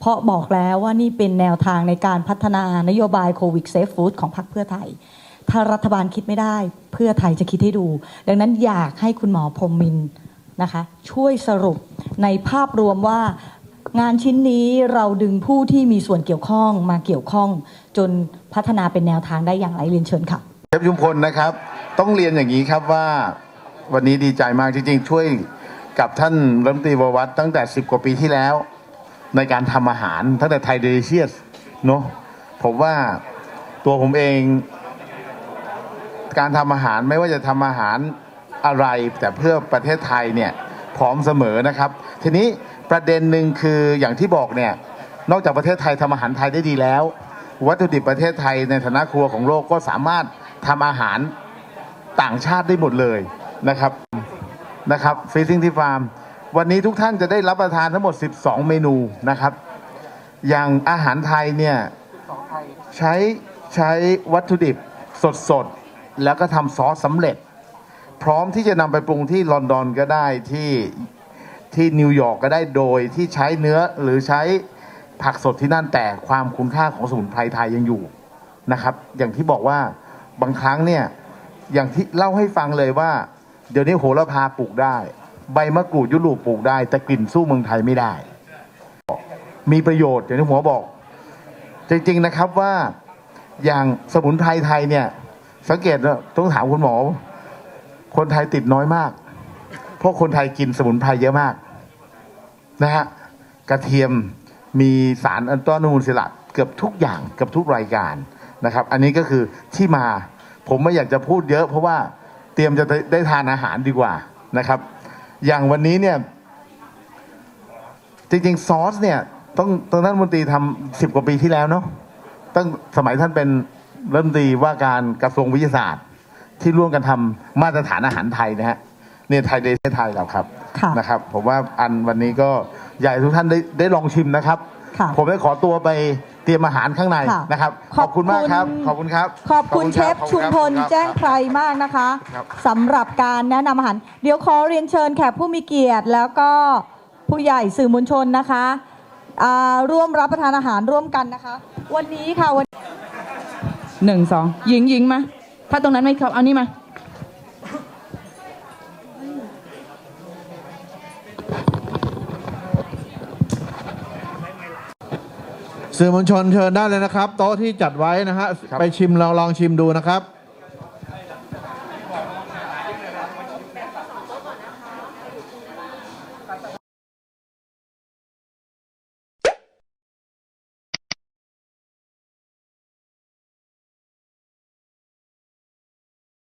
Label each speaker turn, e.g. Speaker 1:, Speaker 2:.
Speaker 1: เพราะบอกแล้วว่านี่เป็นแนวทางในการพัฒนานโยบายโควิดเซฟฟู้ดของพรรคเพื่อไทย ถ้ารัฐบาลคิดไม่ได้ เพื่อไทยจะคิดให้ดู ดังนั้นอยากให้คุณหมอพรมมินนะคะช่วยสรุปในภาพรวมว่างานชิ้นนี้เราดึงผู้ที่มีส่วนเกี่ยวข้องมาเกี่ยวข้อง จนพัฒนาเป็นแนวทางได้อย่างไรเรียนเชิญค่ะ
Speaker 2: เชฟชุมพลนะครับ ต้องเรียนอย่างนี้ครับว่าวันนี้ดีใจมากจริงๆช่วยกับท่านรัฐมนตรีววัฒตั้งแต่ 10 กว่าปีที่แล้ว ในการทำอาหารตั้งแต่ไทยเดลิเชียสเนาะผมว่าตัวผมเอง การทำอาหารไม่ว่าจะทำอาหารอะไร แต่เพื่อประเทศไทยเนี่ยพร้อมเสมอนะครับ ทีนี้ประเด็นหนึ่งคืออย่างที่บอกเนี่ยนอกจากประเทศไทยทำอาหารไทยได้ดีแล้ว วัตถุดิบประเทศไทยในฐานะครัวของโลกก็สามารถทำอาหารต่างชาติได้หมดเลยนะครับนะครับฟีซิ่งที่ฟาร์ม วันนี้ทุกท่านจะได้รับประทานทั้งหมด 12 เมนูนะครับ อย่างอาหารไทยเนี่ยใช้ใช้วัตถุดิบสดๆแล้วก็ทำซอสสำเร็จ พร้อมที่จะนำไปปรุงที่ลอนดอนก็ได้ที่ที่นิวยอร์กก็ได้โดยที่ใช้เนื้อหรือใช้ผักสดที่นั่นแต่ความคุณค่าของสมุนไพรไทยยังอยู่นะครับ อย่างที่บอกว่าบางครั้งเนี่ยอย่างที่เล่าให้ฟังเลยว่า เดี๋ยวนี้โหระพาปลูกได้ ใบมะกรูดยุโรปปลูกได้ แต่กลิ่นสู้เมืองไทยไม่ได้ มีประโยชน์อย่างที่หมอบอก จริงๆนะครับว่าอย่างสมุนไพรไทยเนี่ย สังเกตต้องถามคุณหมอ คนไทยติดน้อยมาก เพราะคนไทยกินสมุนไพรเยอะมากนะฮะกระเทียมมีสารอันต้อนูนสิลัดเกือบทุกอย่างเกือบทุกรายการนะครับ อันนี้ก็คือที่มาผมไม่อยากจะพูดเยอะ เพราะว่าเตรียมจะได้ทานอาหารดีกว่านะครับ อย่างวันนี้เนี่ย จริง ๆ ซอสเนี่ย ต้องต้องท่านมนตรีทำสิบกว่าปีที่แล้วเนาะตั้งสมัยท่านเป็นรัฐมดีว่าการกระทรวงวิทยาศาสตร์ ที่ร่วมกันทำมาตรฐานอาหารไทยนะฮะเนี่ยไทยเดย์ไทยเราครับะนะครับ ผมว่าอันวันนี้ก็อยากให้ทุกท่านได้ได้ลองชิมนะครับ
Speaker 1: ค่ะ
Speaker 2: ผมได้ขอตัวไปเตรียมอาหารข้างใน
Speaker 1: ค่ะ
Speaker 2: นะครับ
Speaker 1: ข
Speaker 2: ข
Speaker 1: อ
Speaker 2: อ
Speaker 1: บบ
Speaker 2: คุณมากครับ
Speaker 1: คุณ
Speaker 2: ขอบคุณครับ
Speaker 1: ขอบคุณเชฟ
Speaker 2: ขอบ
Speaker 1: ชุม
Speaker 2: ครับ
Speaker 1: พล
Speaker 2: ขอบคุณครับ
Speaker 1: แจ้งไพรมากนะคะ
Speaker 2: ครับ
Speaker 1: สำหรับการแนะนำอาหาร เดี๋ยวขอเรียนเชิญแขกผู้มีเกียรติ แล้วก็ผู้ใหญ่สื่อมวลชนนะคะอ่าร่วมรับประทานอาหารร่วมกันนะคะ วันนี้ค่ะวัน
Speaker 3: หนึ่งสองยิงยิงมา ถ้าตรงนั้นไม่เข้าเอานี่มา
Speaker 4: สื่อมวลชนเชิญได้เลยนะครับ โต๊ะที่จัดไว้นะฮะ
Speaker 2: ครับ
Speaker 4: ไปชิมเราลองชิมดูนะครับ